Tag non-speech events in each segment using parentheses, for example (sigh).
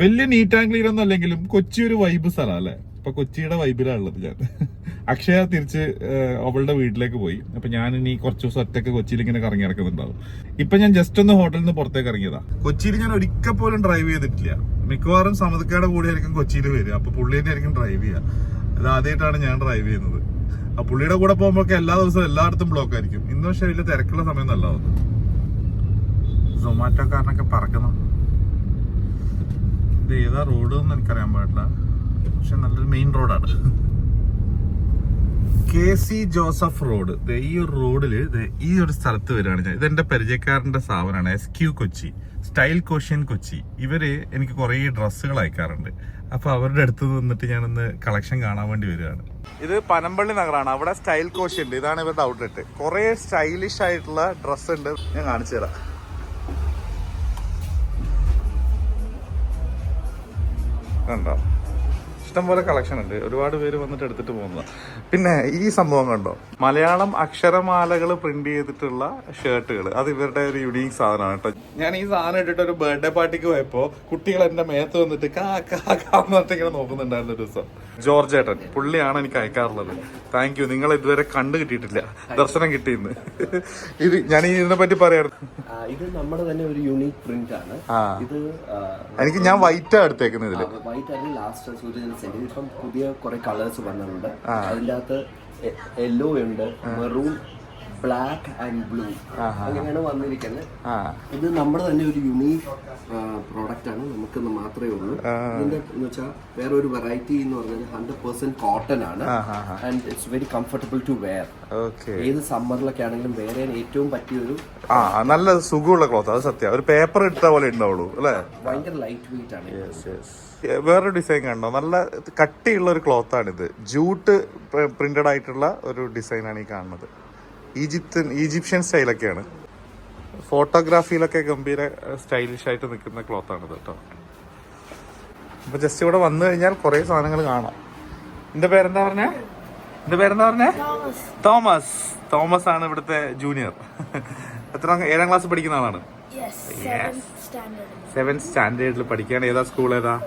വലിയ neat and clean ഒന്നും അല്ലെങ്കിലും കൊച്ചി ഒരു വൈബ് സ്ഥലം അല്ലേ? അപ്പൊ കൊച്ചിയുടെ വൈബിലാണ് ഉള്ളത് ഞാൻ. അക്ഷയ തിരിച്ച് അവളുടെ വീട്ടിലേക്ക് പോയി. അപ്പൊ ഞാൻ ഇനി കുറച്ച് ദിവസം ഒറ്റയ്ക്ക് കൊച്ചിയിൽ ഇങ്ങനെ കറങ്ങി ഇറക്കുന്നുണ്ടാവും ഇപ്പൊ ഞാൻ ജസ്റ്റ് ഒന്ന് ഹോട്ടലിൽ നിന്ന് പുറത്തേക്ക് ഇറങ്ങിയതാ. കൊച്ചിയിൽ ഞാൻ ഒരിക്കൽ പോലും ഡ്രൈവ് ചെയ്തിട്ടില്ല. മിക്കവാറും സമതുക്കയുടെ കൂടെ ആയിരിക്കും കൊച്ചിയിൽ വരിക. അപ്പൊ പുള്ളി തന്നെ ആയിരിക്കും ഡ്രൈവ് ചെയ്യുക. അത് ആദ്യമായിട്ടാണ് ഞാൻ ഡ്രൈവ് ചെയ്യുന്നത്. ആ പുള്ളിയുടെ കൂടെ പോകുമ്പോഴൊക്കെ എല്ലാ ദിവസവും എല്ലായിടത്തും ബ്ലോക്ക് ആയിരിക്കും. ഇന്ന് പക്ഷേ വലിയ തിരക്കുള്ള സമയം നല്ലതാണ് സൊമാറ്റോക്കാരനൊക്കെ പറക്കുന്നു. ഇത് ഏതാ റോഡ് എന്ന് എനിക്കറിയാൻ പാടില്ല. പക്ഷെ നല്ലൊരു മെയിൻ റോഡാണ് കെ സി ജോസഫ് റോഡ് ഈ ഒരു റോഡിൽ ഈ ഒരു സ്ഥലത്ത് വരികയാണ് ഞാൻ. ഇതെന്റെ പരിചയക്കാരന്റെ സ്ഥാപനമാണ് S Q Kochi. Style caution Kochi. ഇവർ എനിക്ക് കുറേ ഡ്രസ്സുകൾ അയക്കാറുണ്ട്. അപ്പൊ അവരുടെ അടുത്ത് നിന്നിട്ട് ഞാനൊന്ന് കളക്ഷൻ കാണാൻ വേണ്ടി വരികയാണ്. ഇത് പനമ്പള്ളി നഗറാണ്. അവിടെ സ്റ്റൈൽ കോഷ്യൻ ഉണ്ട് ഇതാണ് ഇവരുടെ ഔട്ട്ലെറ്റ് കുറെ സ്റ്റൈലിഷ് ആയിട്ടുള്ള ഡ്രസ്സ് ഉണ്ട്. ഞാൻ കാണിച്ചു തരാം. കണ്ടോ? ഇഷ്ടംപോലെ കളക്ഷൻ ഉണ്ട്. ഒരുപാട് പേര് വന്നിട്ട് എടുത്തിട്ട് പോകുന്നതാണ് പിന്നെ ഈ സംഭവം കണ്ടോ? മലയാളം അക്ഷരമാലകൾ പ്രിന്റ് ചെയ്തിട്ടുള്ള ഷർട്ടുകൾ അത് ഇവരുടെ ഒരു യുണീക് സാധനമാണ് കേട്ടോ. ഞാൻ ഈ സാധനം ഇട്ടിട്ട് ഒരു ബർത്ത്ഡേ പാർട്ടിക്ക് പോയപ്പോ കുട്ടികൾ എന്റെ മേത്ത് വന്നിട്ട് കാ കാ കാ പറഞ്ഞിട്ട് ഇങ്ങനെ നോക്കുന്നുണ്ടായിരുന്നു ഒരു ദിവസം. ജോർജ് ഏട്ടൻ പുള്ളിയാണ് എനിക്ക് അയക്കാറുള്ളത്. താങ്ക് യു നിങ്ങൾ ഇതുവരെ കണ്ടു കിട്ടിയിട്ടില്ല. ദർശനം കിട്ടിയിന്ന്. ഇത് ഞാൻ ഇതിനെ പറ്റി പറയാറുണ്ട് ഇത് നമ്മുടെ തന്നെ ഒരു യൂണീക് പ്രിന്റ് ആണ്. ഇത് എനിക്ക് ഞാൻ വൈറ്റാ എടുത്തേക്കുന്നത് ഇതിൽ. വൈറ്റ് ആണ് ലാസ്റ്റ് സൂര്യൻ സെന്റ് ഇപ്പം പുതിയ കുറെ കളേഴ്സ് വന്നിട്ടുണ്ട്. അതിന്റെ അകത്ത് യെല്ലോ ഉണ്ട് മെറൂൺ ബ്ലാക്ക് ആൻഡ് ബ്ലൂ അങ്ങനെയാണ് വന്നിരിക്കുന്നത്. ഇത് നമ്മുടെ തന്നെ ഒരു യുണീക് പ്രോഡക്റ്റ് ആണ്. നമുക്ക് മാത്രമേ ഉള്ളൂ. ഇതിന്റെ എന്ന് വെച്ചാൽ വേറെ ഒരു വെറൈറ്റി എന്ന് പറഞ്ഞാൽ ഹൺഡ്രഡ് പെർസെന്റ് കോട്ടൺ ആണ്. And it's very comfortable to wear ഏത് സമ്മറിലൊക്കെ ആണെങ്കിലും വേറെ ഏറ്റവും പറ്റിയ ഒരു ആ നല്ല സുഖമുള്ള ക്ലോത്ത് അത് സത്യം. ഒരു പേപ്പർ ഇട്ട പോലെ ഉണ്ടാവുള്ളൂ അല്ലേ? ഭയങ്കര ലൈറ്റ് വെയിറ്റ് ആണ് വേറൊരു ഡിസൈൻ കണ്ടോ? നല്ല കട്ടിയുള്ള ഒരു ക്ലോത്ത് ആണിത്. ജൂട്ട് പ്രിന്റഡ് ആയിട്ടുള്ള ഒരു ഡിസൈനാണ് ഈ കാണുന്നത്. Egyptian Egyptian സ്റ്റൈലൊക്കെയാണ്. ഫോട്ടോഗ്രാഫിയിലൊക്കെ ഗംഭീര സ്റ്റൈലിഷ് ആയിട്ട് നിൽക്കുന്ന ക്ലോത്ത് ആണിത് കേട്ടോ. അപ്പൊ ജസ്റ്റ് ഇവിടെ വന്നു കഴിഞ്ഞാൽ കുറെ സാധനങ്ങൾ കാണാം. എന്റെ പേരെന്താ പറഞ്ഞേ? എന്റെ പേരെന്താ പറഞ്ഞേ? തോമസ്. തോമസ്. ആണ് ഇവിടുത്തെ ജൂനിയർ എത്ര ഏഴാം ക്ലാസ് പഠിക്കുന്ന ആളാണ്? സെവൻ സ്റ്റാൻഡേർഡിൽ പഠിക്കുകയാണ്. ഏതാ സ്കൂൾ ഏതാ.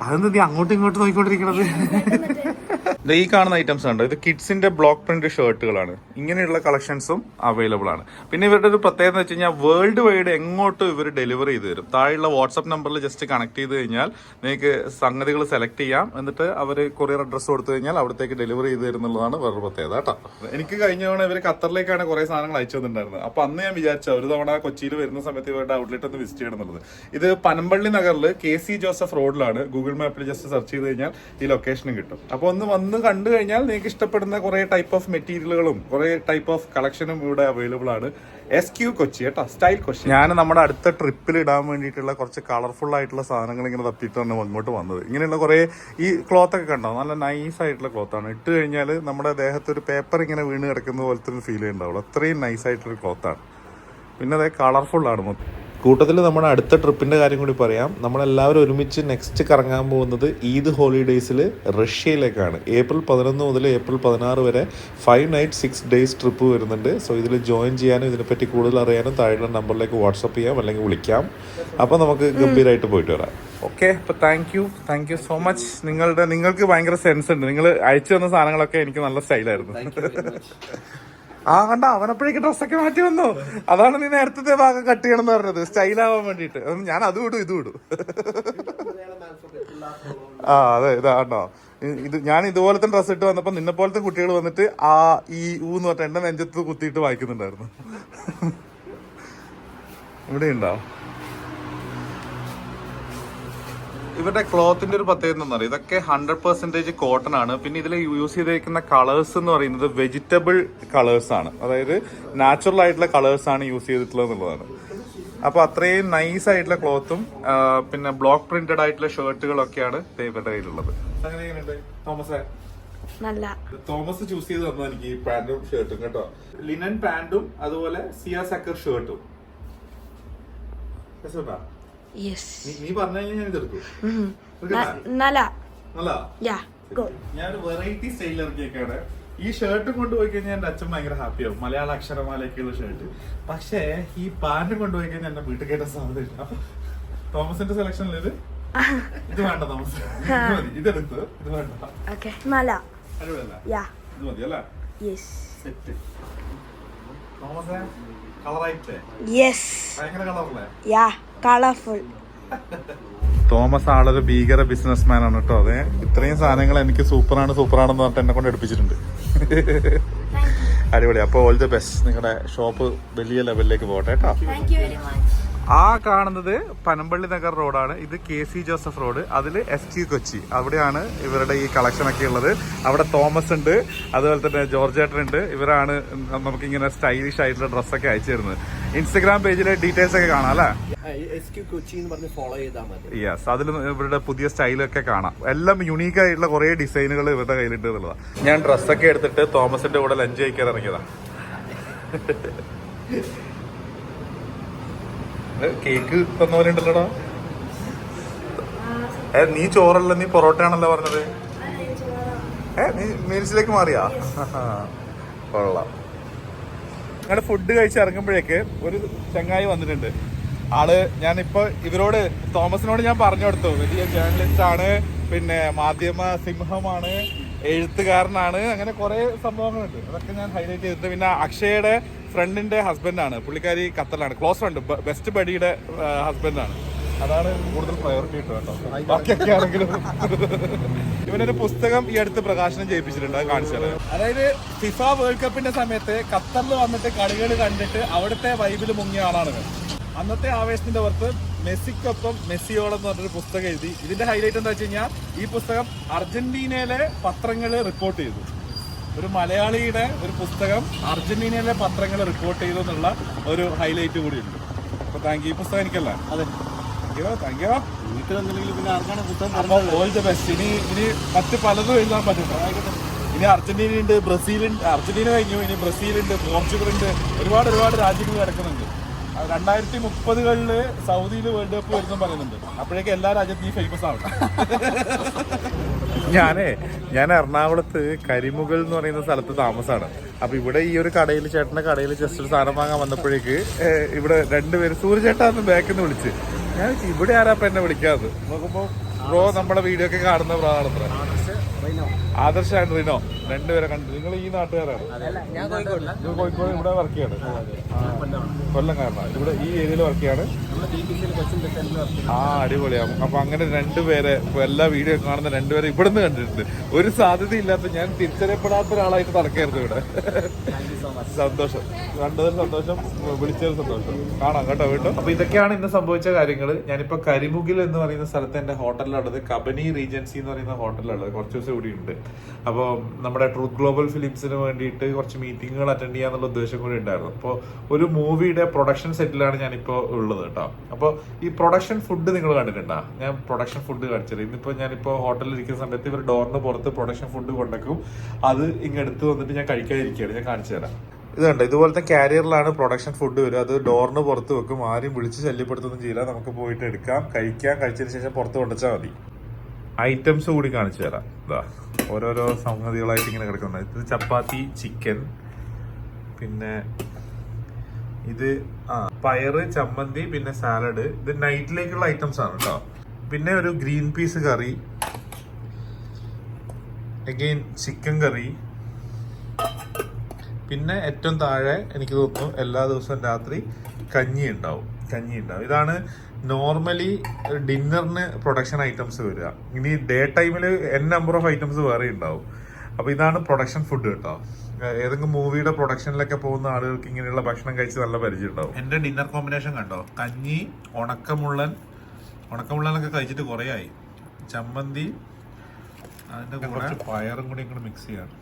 അതെന്താ നീ അങ്ങോട്ടും ഇങ്ങോട്ടും നോക്കിക്കൊണ്ടിരിക്കണത്? ഈ കാണുന്ന ഐറ്റംസ് ഉണ്ട് ഇത് കിഡ്സിന്റെ ബ്ലോക്ക് പ്രിന്റ് ഷർട്ടുകളാണ് ഇങ്ങനെയുള്ള കളക്ഷൻസും അവൈലബിൾ ആണ്. പിന്നെ ഇവരുടെ ഒരു പ്രത്യേകത എന്ന് വെച്ച് കഴിഞ്ഞാൽ വേൾഡ് വൈഡ് എങ്ങോട്ടും ഇവർ ഡെലിവറി ചെയ്ത് തരും. താഴെയുള്ള വാട്സ്ആപ്പ് നമ്പറിൽ ജസ്റ്റ് കണക്ട് ചെയ്ത് കഴിഞ്ഞാൽ നിങ്ങൾക്ക് സംഗതികൾ സെലക്ട് ചെയ്യാം. എന്നിട്ട് അവർ കൊറിയർ അഡ്രസ്സ് കൊടുത്തു കഴിഞ്ഞാൽ അവിടത്തേക്ക് ഡെലിവറി ചെയ്ത് തരുന്നുള്ളതാണ് വേറൊരു പ്രത്യേകത കേട്ടോ. എനിക്ക് കഴിഞ്ഞ തവണ ഇവർ ഖത്തറിലേക്കാണ് കുറെ സാധനങ്ങൾ അയച്ചു തന്നിട്ടുണ്ടായിരുന്നത്. അപ്പൊ അന്ന് ഞാൻ വിചാരിച്ച ഒരു തവണ കൊച്ചിയിൽ വരുന്ന സമയത്ത് ഇവരുടെ ഔട്ട്ലെറ്റ് ഒന്ന് വിസിറ്റ് ചെയ്യണം എന്നുള്ളത്. ഇത് പനമ്പള്ളി നഗറിൽ കെ സി ജോസഫ് റോഡിലാണ് ഗൂഗിൾ മാപ്പിൽ ജസ്റ്റ് സെർച്ച് ചെയ്ത് കഴിഞ്ഞാൽ ഈ ലൊക്കേഷനും കിട്ടും. അപ്പൊ ഒന്ന് വന്ന് കണ്ടു കഴിഞ്ഞാൽ നിങ്ങൾക്ക് ഇഷ്ടപ്പെടുന്ന കുറെ ടൈപ്പ് ഓഫ് മെറ്റീരിയലുകളും കുറെ ടൈപ്പ് ഓഫ് കളക്ഷനും ഇവിടെ അവൈലബിൾ ആണ്. എസ് ക്യൂ കൊച്ചി കേട്ടോ സ്റ്റൈൽ കൊച്ചി. ഞാൻ നമ്മുടെ അടുത്ത ട്രിപ്പിൽ ഇടാൻ വേണ്ടിയിട്ടുള്ള കുറച്ച് കളർഫുൾ ആയിട്ടുള്ള സാധനങ്ങൾ ഇങ്ങനെ തപ്പിയിട്ടാണ് അങ്ങോട്ട് വന്നത്. ഇങ്ങനെയുള്ള കുറെ ഈ ക്ലോത്ത് ഒക്കെ കണ്ടോ? നല്ല നൈസ് ആയിട്ടുള്ള ക്ലോത്താണ് ഇട്ട് കഴിഞ്ഞാൽ നമ്മുടെ ദേഹത്ത് ഒരു പേപ്പർ ഇങ്ങനെ വീണ് കിടക്കുന്ന പോലത്തെ ഒരു ഫീൽ ഉണ്ടാവുള്ളൂ അത്രയും നൈസ് ആയിട്ടുള്ള ക്ലോത്താണ് പിന്നെ അത് കളർഫുൾ ആണ് മൊത്തം. കൂട്ടത്തിൽ നമ്മുടെ അടുത്ത ട്രിപ്പിന്റെ കാര്യം കൂടി പറയാം. നമ്മളെല്ലാവരും ഒരുമിച്ച് നെക്സ്റ്റ് കറങ്ങാൻ പോകുന്നത് ഈദ് ഹോളിഡേയ്സിൽ റഷ്യയിലേക്കാണ്. ഏപ്രിൽ പതിനൊന്ന് മുതൽ ഏപ്രിൽ പതിനാറ് വരെ five night six days trip വരുന്നുണ്ട്. സോ ഇതിൽ ജോയിൻ ചെയ്യാനും ഇതിനെപ്പറ്റി കൂടുതൽ അറിയാനും താഴെയുള്ള നമ്പറിലേക്ക് വാട്സപ്പ് ചെയ്യാം അല്ലെങ്കിൽ വിളിക്കാം. അപ്പോൾ നമുക്ക് ഗംഭീരമായിട്ട് പോയിട്ട് വരാം. ഓക്കെ അപ്പോൾ thank you thank you so much നിങ്ങളുടെ നിങ്ങൾക്ക് ഭയങ്കര സെൻസ് ഉണ്ട്. നിങ്ങൾ അയച്ചു തന്ന സാധനങ്ങളൊക്കെ എനിക്ക് നല്ല സ്റ്റൈലായിരുന്നു ആ കണ്ട? അവനപ്പോഴേക്ക് ഡ്രസ്സൊക്കെ മാറ്റി വന്നു. അതാണ് നീ നേരത്തെ ഭാഗം കട്ട് ചെയ്യണം എന്ന് പറഞ്ഞത് സ്റ്റൈലാവാൻ വേണ്ടിട്ട് ഞാൻ അതും ഇടും ഇതും ഇടും ആ അതെ ഇതാണോ ഇത് ഞാൻ ഇതുപോലത്തെ ഡ്രസ്സ് ഇട്ട് വന്നപ്പോ നിന്നെ പോലത്തെ കുട്ടികൾ വന്നിട്ട് ആ ഈ ഊ എന്ന് പറഞ്ഞ എന്റെ നെഞ്ചത്ത് കുത്തിയിട്ട് വായിക്കുന്നുണ്ടായിരുന്നു. ഇവിടെ ഉണ്ടോ ഇവരുടെ ക്ലോത്തിന്റെ ഒരു പ്രത്യേകത എന്താ പറയുക ഇതൊക്കെ ഹൺഡ്രഡ് പെർസെന്റേജ് കോട്ടൺ ആണ്. പിന്നെ ഇതിൽ യൂസ് ചെയ്തിരിക്കുന്ന കളേഴ്സ് എന്ന് പറയുന്നത് വെജിറ്റബിൾ കളേഴ്സ് ആണ്. അതായത് നാച്ചുറൽ ആയിട്ടുള്ള കളേഴ്സ് ആണ് യൂസ് ചെയ്തിട്ടുള്ളത് എന്നുള്ളതാണ്. അപ്പൊ അത്രയും നൈസ് ആയിട്ടുള്ള ക്ലോത്തും പിന്നെ ബ്ലോക്ക് പ്രിന്റഡ് ആയിട്ടുള്ള ഷർട്ടുകളൊക്കെയാണ് ഇവരുടെ കയ്യിലുള്ളത്. തോമസ്? നല്ല. തോമസ് ചൂസ് ചെയ്ത് തന്നു എനിക്ക് ഈ പാന്റും ഷർട്ടും കേട്ടോ. ലിനൻ പാന്റും അതുപോലെ സിയ സക്കർ ഷർട്ടും നീ- നീ പറഞ്ഞു കഴിഞ്ഞാൽ ഞാൻ ഇതെടുക്കും വെറൈറ്റി ഇറക്കിയൊക്കെയാണ് ഈ ഷർട്ട് കൊണ്ടുപോയി കഴിഞ്ഞാൽ എന്റെ അച്ഛൻ ഭയങ്കര ഹാപ്പിയാവും മലയാള അക്ഷരമാലയൊക്കെയുള്ള ഷർട്ട് പക്ഷേ ഈ പാന്റ് കൊണ്ടുപോയി കഴിഞ്ഞാൽ എന്റെ വീട്ടിൽ കേട്ട സാധ്യതയില്ല. തോമസിന്റെ സെലക്ഷനിൽ ഇത്? ഇത് വേണ്ട തോമസ്. ഇത് ഇത് വേണ്ട. അടിപൊളിയല്ല. ഇത് മതി അല്ലേ. സെറ്റ് തോമസേ? Colorful. തോമസ് ആളൊരു ഭീകര ബിസിനസ് മാൻ ആണ് കേട്ടോ. അതെ ഇത്രയും സാധനങ്ങൾ എനിക്ക് സൂപ്പറാണ് സൂപ്പറാണെന്ന് പറഞ്ഞിട്ട് എന്നെ കൊണ്ട് എടുപ്പിച്ചിട്ടുണ്ട്. അടിപൊളി. അപ്പോൾ ഓൾ ദി ബെസ്റ്റ് നിങ്ങളുടെ ഷോപ്പ് വലിയ ലെവലിലേക്ക് പോകട്ടെ കേട്ടോ. ആ കാണുന്നത് പനമ്പള്ളി നഗർ റോഡാണ്. ഇത് കെ സി ജോസഫ് റോഡ്. അതിൽ എസ് ടി കൊച്ചി. അവിടെയാണ് ഇവരുടെ ഈ കളക്ഷൻ ഒക്കെ ഉള്ളത്. അവിടെ തോമസ് ഉണ്ട്. അതുപോലെ തന്നെ ജോർജ് ഏട്ടൻ ഉണ്ട്. ഇവരാണ് നമുക്കിങ്ങനെ സ്റ്റൈലിഷ് ആയിട്ടുള്ള ഡ്രസ്സൊക്കെ അയച്ചു തരുന്നത്. ഇൻസ്റ്റഗ്രാം പേജിലെ ഡീറ്റെയിൽസ് ഒക്കെ കാണാം അല്ലേ? എസ് കൊച്ചി എന്ന് പറഞ്ഞ് ഫോളോ ചെയ്താൽ മതി. യെസ് അതിൽ ഇവരുടെ പുതിയ സ്റ്റൈലൊക്കെ കാണാം. എല്ലാം യുണീക്ക് ആയിട്ടുള്ള കുറേ ഡിസൈനുകൾ ഇവരുടെ കയ്യിലുണ്ട് എന്നുള്ളതാണ് ഞാൻ ഡ്രസ്സൊക്കെ എടുത്തിട്ട് തോമസിന്റെ കൂടെ ലഞ്ച് കഴിക്കാൻ ഇറങ്ങിയതാ. കേക്ക് തന്നവരുണ്ടല്ലോടാ? ഏ നീ ചോറല്ല നീ പൊറോട്ട ആണല്ലോ പറഞ്ഞത്. ഏ നീ മീൽസിലേക്ക് മാറിയാ? കൊള്ളാം. ഞങ്ങളുടെ ഫുഡ് കഴിച്ച് ഇറങ്ങുമ്പോഴേക്ക് ഒരു ചങ്ങായി വന്നിട്ടുണ്ട്. ആൾ ഞാനിപ്പോ ഇവരോട് തോമസിനോട് ഞാൻ പറഞ്ഞു കൊടുത്തു. വലിയ ജേർണലിസ്റ്റ് ആണ് പിന്നെ മാധ്യമ സിംഹമാണ് എഴുത്തുകാരനാണ് അങ്ങനെ കുറെ സംഭവങ്ങളുണ്ട്. അതൊക്കെ ഞാൻ ഹൈലൈറ്റ് ചെയ്തിട്ടുണ്ട്. പിന്നെ അക്ഷയയുടെ ഫ്രണ്ടിന്റെ ഹസ്ബൻഡാണ് പുള്ളിക്കാരി ഖത്തറിലാണ്. ക്ലോസ് ഫ്രണ്ട് ബെസ്റ്റ് ബഡിയുടെ ഹസ്ബൻഡാണ് അതാണ് കൂടുതൽ പ്രയോറിറ്റി കിട്ടും. ബാക്കിയൊക്കെ ആണെങ്കിലും (laughs) ഇവനൊരു പുസ്തകം ഈ അടുത്ത് പ്രകാശനം ചെയ്യിപ്പിച്ചിട്ടുണ്ട്. അത് കാണിച്ചു അതായത് ഫിഫ വേൾഡ് കപ്പിന്റെ സമയത്ത് ഖത്തറിൽ വന്നിട്ട് കളികൾ കണ്ടിട്ട് അവിടുത്തെ വൈബിൽ മുങ്ങിയ ആളാണ് അന്നത്തെ ആവേശത്തിന്റെ പുറത്ത് മെസ്സിക്കൊപ്പം മെസ്സിയോളം എന്ന് പറഞ്ഞൊരു പുസ്തകം എഴുതി. ഇതിന്റെ ഹൈലൈറ്റ് എന്താ വെച്ച് കഴിഞ്ഞാൽ ഈ പുസ്തകം അർജന്റീനയിലെ പത്രങ്ങൾ റിപ്പോർട്ട് ചെയ്തു. ഒരു മലയാളിയുടെ ഒരു പുസ്തകം അർജന്റീനയിലെ പത്രങ്ങൾ റിപ്പോർട്ട് ചെയ്തു എന്നുള്ള ഒരു ഹൈലൈറ്റ് കൂടി ഉണ്ട് അപ്പൊ താങ്ക് യു ഈ പുസ്തകം എനിക്കല്ല. അതെ. Thank you all the best ഇനി ഇനി മറ്റ് പലതും എഴുതാൻ പറ്റും ഇനി അർജന്റീന ഉണ്ട് ബ്രസീലുണ്ട് അർജന്റീന കഴിഞ്ഞു. ഇനി ബ്രസീലുണ്ട് പോർച്ചുഗൽ ഉണ്ട് ഒരുപാട് ഒരുപാട് രാജ്യങ്ങൾ കിടക്കുന്നുണ്ട്. രണ്ടായിരത്തി മുപ്പതുകളിൽ സൗദിയിൽ വേൾഡ് കപ്പ് വരുന്നു പറയുന്നുണ്ട്. അപ്പോഴേക്കും എല്ലാ രാജ്യത്തും ഈ ഫേമസ് ആവട്ടെ (laughs) ഞാനേ ഞാൻ എറണാകുളത്ത് കരിമുകൾ എന്ന് പറയുന്ന സ്ഥലത്ത് താമസമാണ് അപ്പൊ ഇവിടെ ഈ ഒരു കടയിൽ ചേട്ടന്റെ കടയിൽ ജസ്റ്റ് ഒരു സാധനം വാങ്ങാൻ വന്നപ്പോഴേക്ക് ഇവിടെ രണ്ടുപേര് സൂര്യചേട്ടാന്ന് ബാക്കിൽ നിന്ന് വിളിച്ച്. ഞാൻ ഇവിടെ ആരാ എന്നെ വിളിക്കാത്? നോക്കുമ്പോ ബ്രോ നമ്മുടെ വീഡിയോ ഒക്കെ കാണുന്ന ബ്രോ ആണത്ര. ആദർശ ആൻഡ് റിനോ രണ്ടുപേരെ കണ്ടു നിങ്ങൾ ഈ നാട്ടുകാരാണ്. ഞാൻ കോഴിക്കോട് നിങ്ങൾ കോഴിക്കോട് ഇവിടെ വർക്ക് ചെയ്യാണ്. കൊല്ലം കാരണം ഇവിടെ ഈ ഏരിയയിൽ വർക്ക് ചെയ്യാണ്. ആ അടിപൊളിയാണ്. അപ്പൊ അങ്ങനെ രണ്ടുപേരെ ഇപ്പൊ എല്ലാ വീഡിയോ കാണുന്ന രണ്ടുപേരെ ഇവിടുന്ന് കണ്ടിട്ടുണ്ട്. ഒരു സാധ്യതയില്ലാത്ത ഞാൻ തിരിച്ചറിയപ്പെടാത്ത ഒരാളായിട്ട് നടക്കായിരുന്നു ഇവിടെ. സന്തോഷം. കണ്ടതിൽ സന്തോഷം വിളിച്ചതിൽ സന്തോഷം. കാണാം കേട്ടോ കേട്ടോ അപ്പൊ ഇതൊക്കെയാണ് ഇന്ന് സംഭവിച്ച കാര്യങ്ങൾ ഞാനിപ്പോ കരിമുകിൽ എന്ന് പറയുന്ന സ്ഥലത്ത് എന്റെ ഹോട്ടലിലുള്ളത് കബനി റീജൻസി എന്ന് പറയുന്ന ഹോട്ടലിലുള്ളത് കുറച്ച് ദിവസം കൂടി ഉണ്ട്. അപ്പോൾ നമ്മുടെ ട്രൂത്ത് ഗ്ലോബൽ ഫിലിംസിന് വേണ്ടിയിട്ട് കുറച്ച് മീറ്റിങ്ങുകൾ അറ്റൻഡ് ചെയ്യാന്നുള്ള ഉദ്ദേശം കൂടി ഉണ്ടായിരുന്നു. അപ്പോൾ ഒരു മൂവിയുടെ പ്രൊഡക്ഷൻ സെറ്റിലാണ് ഞാനിപ്പോൾ ഉള്ളത് കേട്ടോ. അപ്പോൾ ഈ പ്രൊഡക്ഷൻ ഫുഡ് നിങ്ങൾ കണ്ടിട്ടുണ്ടോ? ഞാൻ പ്രൊഡക്ഷൻ ഫുഡ് കാണിച്ചത്. ഇന്നിപ്പോൾ ഞാനിപ്പോൾ ഹോട്ടലിൽ ഇരിക്കുന്ന സമയത്ത് ഇവർ ഡോറിന് പുറത്ത് പ്രൊഡക്ഷൻ ഫുഡ് കൊണ്ടുവെക്കും അത് ഇങ്ങെടുത്ത് വന്നിട്ട് ഞാൻ കഴിക്കാതിരിക്കുകയാണ് ഞാൻ കാണിച്ചു തരാം. ഇത് കണ്ടോ? ഇതുപോലത്തെ കാരിയറിലാണ് പ്രൊഡക്ഷൻ ഫുഡ് വരും അത് ഡോറിന് പുറത്ത് വെക്കും. ആരും വിളിച്ച് ശല്യപ്പെടുത്തൊന്നും ചെയ്യില്ല. നമുക്ക് പോയിട്ട് എടുക്കാം. കഴിക്കാം. കഴിച്ചതിന് ശേഷം പുറത്ത് കൊണ്ടുവച്ചാൽ മതി. ഐറ്റംസ് കൂടി കാണിച്ചു തരാം. ഇതാ ഓരോരോ സംഗതികളായിട്ട് ഇങ്ങനെ കിടക്കുന്നത്. ഇത് ചപ്പാത്തി ചിക്കൻ പിന്നെ ഇത് ആ പയറ് ചമ്മന്തി പിന്നെ സാലഡ് ഇത് നൈറ്റിലേക്കുള്ള ഐറ്റംസ് ആണ് കേട്ടോ പിന്നെ ഒരു green peas curry. Again chicken curry. പിന്നെ ഏറ്റവും താഴെ എനിക്ക് തോന്നുന്നു എല്ലാ ദിവസവും രാത്രി കഞ്ഞി ഉണ്ടാവും കഞ്ഞി ഉണ്ടാവും ഇതാണ് നോർമലി ഡിന്നറിന് പ്രൊഡക്ഷൻ ഐറ്റംസ് വരിക. ഇനി ഡേ ടൈമിൽ എൻ നമ്പർ ഓഫ് ഐറ്റംസ് വേറെ ഉണ്ടാവും. അപ്പൊ ഇതാണ് പ്രൊഡക്ഷൻ ഫുഡ് കേട്ടോ ഏതെങ്കിലും മൂവിയുടെ പ്രൊഡക്ഷനിലൊക്കെ പോകുന്ന ആളുകൾക്ക് ഇങ്ങനെയുള്ള ഭക്ഷണം കഴിച്ച് നല്ല പരിചയം ഉണ്ടാവും. എന്റെ ഡിന്നർ കോമ്പിനേഷൻ കണ്ടോ? കഞ്ഞി ഉണക്കമുള്ളൻ ഉണക്കമുള്ളനൊക്കെ കഴിച്ചിട്ട് കുറേ ആയി ചമ്മന്തി അതിന്റെ കൂടെ പയറും കൂടി ഇങ്ങോട്ട് മിക്സ് ചെയ്യണം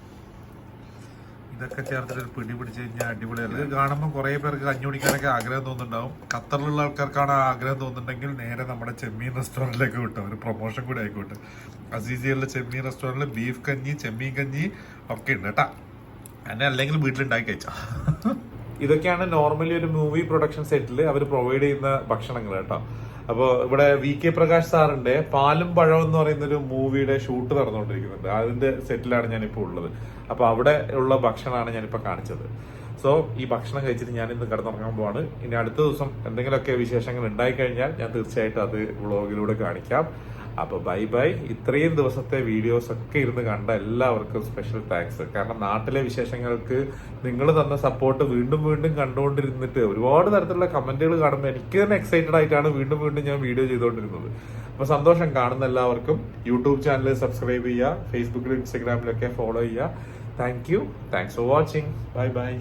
ഇതൊക്കെ ചേർത്തിട്ട് പിടി പിടിച്ച് കഴിഞ്ഞാൽ അടിപൊളിയല്ല? ഇത് കാണുമ്പോൾ കുറേ പേർക്ക് കഞ്ഞി കുടിക്കാനൊക്കെ ആഗ്രഹം തോന്നുന്നുണ്ടാവും. ഖത്തറിലുള്ള ആൾക്കാർക്കാണ് ആഗ്രഹം തോന്നുന്നുണ്ടെങ്കിൽ നേരെ നമ്മുടെ ചെമ്മീൻ റെസ്റ്റോറന്റിലേക്ക് വിട്ടോ. ഒരു പ്രൊമോഷൻ കൂടി ആയിക്കോട്ടെ. അസീസിയുള്ള ചെമ്മീൻ റെസ്റ്റോറന്റിൽ ബീഫ് കഞ്ഞി ചെമ്മീൻ കഞ്ഞി ഒക്കെ ഉണ്ട് കേട്ടാ. എന്നെ അല്ലെങ്കിൽ വീട്ടിലുണ്ടാക്കി കഴിച്ചാ. ഇതൊക്കെയാണ് നോർമലി ഒരു മൂവി പ്രൊഡക്ഷൻ സെറ്റിൽ അവർ പ്രൊവൈഡ് ചെയ്യുന്ന ഭക്ഷണങ്ങൾ കേട്ടോ. അപ്പോൾ ഇവിടെ വി കെ പ്രകാശ് സാറിന്റെ പാലും പഴവും എന്ന് പറയുന്ന ഒരു മൂവിയുടെ ഷൂട്ട് നടന്നുകൊണ്ടിരിക്കുന്നുണ്ട്. അതിന്റെ സെറ്റിലാണ് ഞാനിപ്പോൾ ഉള്ളത്. അപ്പോൾ അവിടെ ഉള്ള ഭക്ഷണമാണ് ഞാനിപ്പോൾ കാണിച്ചത്. സോ ഈ ഭക്ഷണം കഴിച്ചിട്ട് ഞാൻ ഇന്ന് കിടന്നുറങ്ങാൻ പോവാണ്. ഇനി അടുത്ത ദിവസം എന്തെങ്കിലുമൊക്കെ വിശേഷങ്ങൾ ഉണ്ടായി കഴിഞ്ഞാൽ ഞാൻ തീർച്ചയായിട്ടും അത് വ്ളോഗിലൂടെ കാണിക്കാം. അപ്പൊ ബൈ ബൈ. ഇത്രയും ദിവസത്തെ വീഡിയോസ് ഒക്കെ ഇരുന്ന് കണ്ട എല്ലാവർക്കും സ്പെഷ്യൽ താങ്ക്സ് കാരണം നാട്ടിലെ വിശേഷങ്ങൾക്ക് നിങ്ങൾ തന്ന സപ്പോർട്ട് വീണ്ടും വീണ്ടും കണ്ടുകൊണ്ടിരുന്നിട്ട് ഒരുപാട് തരത്തിലുള്ള കമന്റുകൾ കാണുമ്പോൾ എനിക്ക് തന്നെ എക്സൈറ്റഡ് ആയിട്ടാണ് വീണ്ടും വീണ്ടും ഞാൻ വീഡിയോ ചെയ്തുകൊണ്ടിരുന്നത്. അപ്പൊ സന്തോഷം കാണുന്ന എല്ലാവർക്കും. യൂട്യൂബ് ചാനൽ സബ്സ്ക്രൈബ് ചെയ്യുക. ഫേസ്ബുക്കിലും ഇൻസ്റ്റാഗ്രാമിലൊക്കെ ഫോളോ ചെയ്യുക. Thank you thanks for watching bye bye